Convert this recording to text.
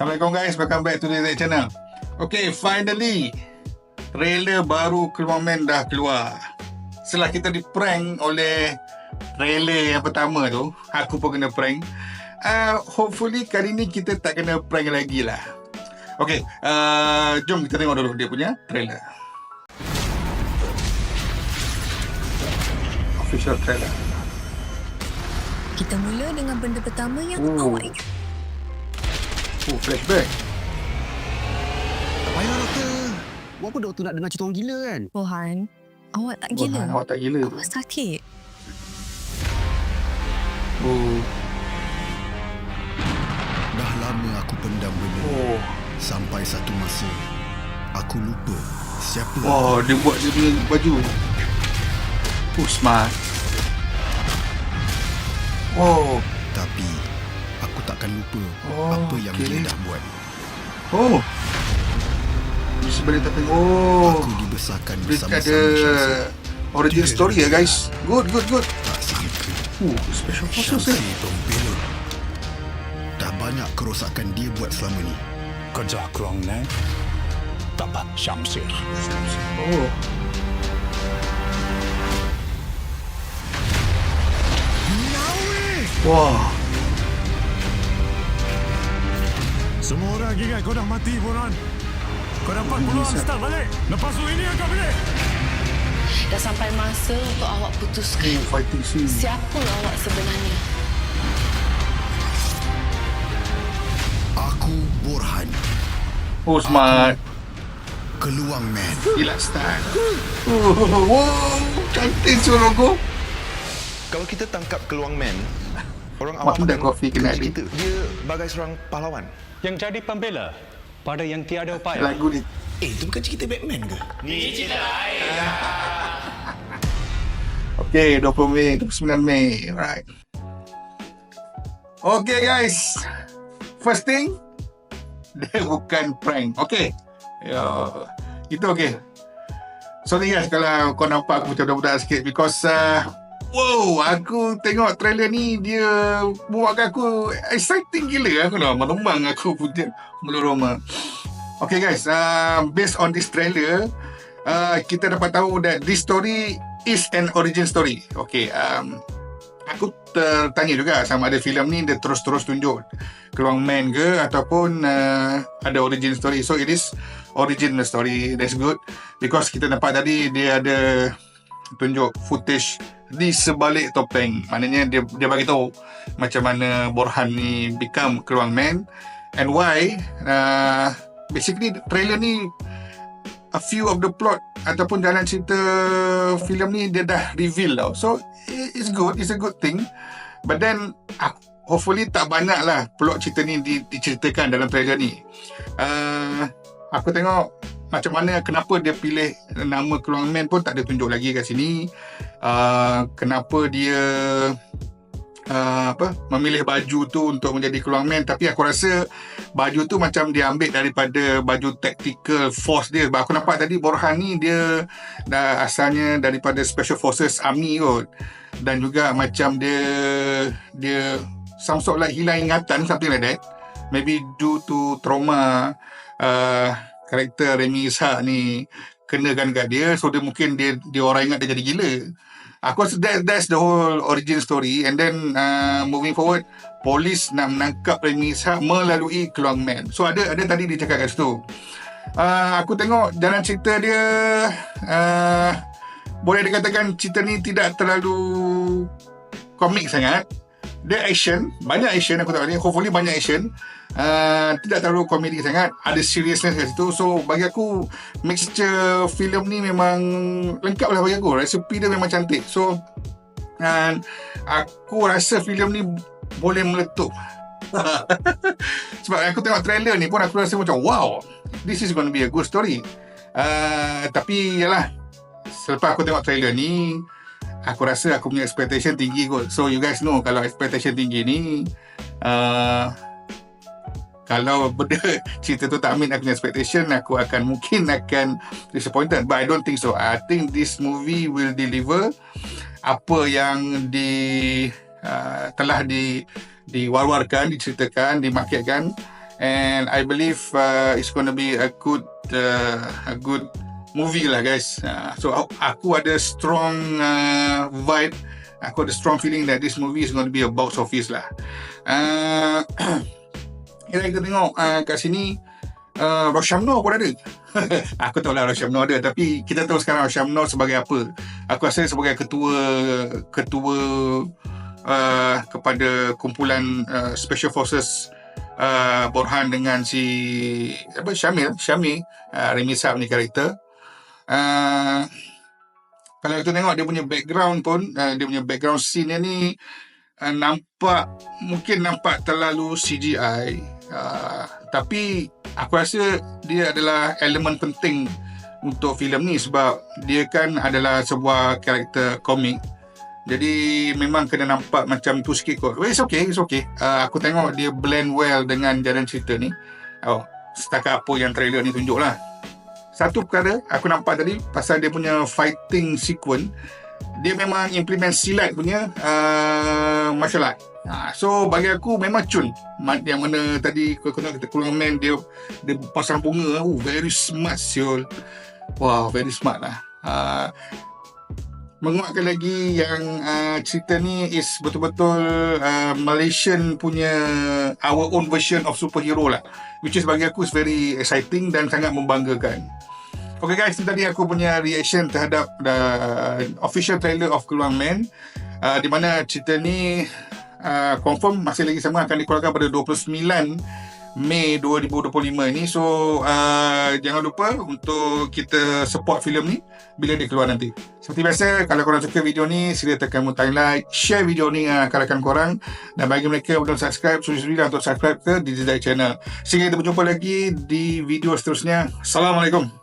Assalamualaikum guys, welcome back to the Z channel. Okay, finally trailer baru Keluar dah keluar. Setelah kita di prank oleh trailer yang pertama tu, aku pun kena prank. Uh, hopefully kali ni kita tak kena prank lagi lah. Okay, uh, jom kita tengok dulu dia punya trailer. Official trailer. Kita mula dengan benda pertama yang Oh. awak ingat. Oh, flashback. Tak payah doktor. Buat apa doktor nak dengar cerita orang gila kan? Rohan, awak tak gila. awak tak gila. Awak sakit. Oh. Dah lama aku pendam benda. Oh. Sampai satu masa, aku lupa siapa Wah, dia buat dia punya baju. Oh, smart. Oh. Tapi, takkan lupa Oh, apa yang okey. dia dah buat. Oh. Di sebelah tapi oh. Aku dibesarkan Dia bersama-sama ada Syamsi. origin story ya guys. Good, good, good. Tak sangka Oh, special forces Syamsi eh. pembelot. Dah banyak kerosakan dia buat selama ni. kerja kurang ni dapat Syamsir. Oh. Wah. Semua orang ingat kau dah mati, Boran. Kau dapat peluang start balik. Lepas tu ini akan balik. Dah sampai masa untuk awak putuskan scene. siapa awak sebenarnya. Aku Borhan, Oh, smart. Keluang Man. Gila start. Oh, wow. Cantik tu logo. Kalau kita tangkap Keluang Man, orang Mak awam dah akan kopi kena ni. kita. Dia bagai seorang pahlawan. yang jadi pembela pada yang tiada upaya. Lagu ni. Eh, itu bukan cerita Batman ke? Okay, 20 Mei, 29 Mei. Alright. Okay guys. First thing, dia bukan prank. Okay. Ya, itu okay. Sorry guys kalau kau nampak aku macam budak-budak sikit because uh, wow, aku tengok trailer ni dia buatkan aku exciting gila aku nak meremang aku punya mulut roma. Okay guys, uh, based on this trailer, uh, kita dapat tahu that this story is an origin story. Okay, um, aku tertanya juga sama ada filem ni dia terus-terus tunjuk Keluang Man ke ataupun uh, ada origin story. So it is origin story. That's good because kita nampak tadi dia ada tunjuk footage di sebalik topeng. Maknanya dia dia bagi tahu macam mana Borhan ni become Keluang Man and why uh, basically trailer ni a few of the plot ataupun jalan cerita filem ni dia dah reveal tau. So it's good, it's a good thing. But then ah, hopefully tak banyak lah plot cerita ni di, diceritakan dalam trailer ni. Uh, aku tengok macam mana kenapa dia pilih nama Keluang Man pun tak ada tunjuk lagi kat sini. Uh, kenapa dia uh, apa memilih baju tu untuk menjadi Keluang Man tapi aku rasa baju tu macam dia ambil daripada baju tactical force dia. Aku nampak tadi Borhan ni dia dah asalnya daripada Special Forces Army kot. Dan juga macam dia dia some sort like hilang ingatan something like that. Maybe due to trauma uh, karakter Remy Ishak ni kenakan kat dia so dia mungkin dia dia orang ingat dia jadi gila. Aku rasa that, that's the whole origin story and then uh, moving forward polis nak menangkap Remy Ishak melalui Keluang Man. So ada ada tadi dia cakap kat situ. Uh, aku tengok jalan cerita dia uh, boleh dikatakan cerita ni tidak terlalu komik sangat. Dia action, banyak action aku tengok ni. Hopefully banyak action. Uh, tidak terlalu komedi sangat. Ada seriousness kat situ. So bagi aku mixture filem ni memang lengkap lah bagi aku. Resepi dia memang cantik. So dan aku rasa filem ni boleh meletup. Sebab aku tengok trailer ni pun aku rasa macam wow, this is going to be a good story. Uh, tapi yalah, selepas aku tengok trailer ni, aku rasa aku punya expectation tinggi kot. So you guys know kalau expectation tinggi ni, uh, kalau benda cerita tu tak meet aku punya expectation, aku akan mungkin akan disappointed. But I don't think so. I think this movie will deliver apa yang di uh, telah di diwar-warkan, diceritakan, dimarketkan and I believe uh, it's going to be a good uh, a good movie lah guys. Uh, so aku- ada strong uh, vibe, aku ada strong feeling that this movie is going to be a box office lah. Uh, Kita tengok uh, kat sini uh, Roshamno pun ada. aku tahu lah Roshamno ada tapi kita tahu sekarang Roshamno sebagai apa. Aku rasa sebagai ketua ketua uh, kepada kumpulan uh, Special Forces uh, Borhan dengan si apa Syamil, Syamil uh, Remy Saab ni karakter. Uh, kalau kita tengok dia punya background pun uh, dia punya background scene ni uh, nampak mungkin nampak terlalu CGI uh, tapi aku rasa dia adalah elemen penting untuk filem ni sebab dia kan adalah sebuah karakter komik jadi memang kena nampak macam tu sikit kot. Well, it's okay, it's okay. Uh, aku tengok dia blend well dengan jalan cerita ni. Oh, setakat apa yang trailer ni tunjuk lah. Satu perkara aku nampak tadi pasal dia punya fighting sequence dia memang implement silat punya uh, martial art. Ha, so bagi aku memang cun. Yang mana tadi kena kata Kulong Man dia dia pasang bunga. Oh, very smart siul. Wow, very smart lah. Uh, menguatkan lagi yang uh, cerita ni is betul-betul uh, Malaysian punya our own version of superhero lah. Which is bagi aku is very exciting dan sangat membanggakan. Okay guys, ini tadi aku punya reaction terhadap the official trailer of Keluang Man uh, di mana cerita ni uh, confirm masih lagi sama akan dikeluarkan pada 29 Mei 2025 ni. So uh, jangan lupa untuk kita support filem ni bila dia keluar nanti. Seperti biasa, kalau korang suka video ni, sila tekan butang like, share video ni dengan rakan-rakan korang dan bagi mereka belum subscribe, sudi-sudilah untuk subscribe ke Digidai Channel. Sehingga kita berjumpa lagi di video seterusnya. Assalamualaikum.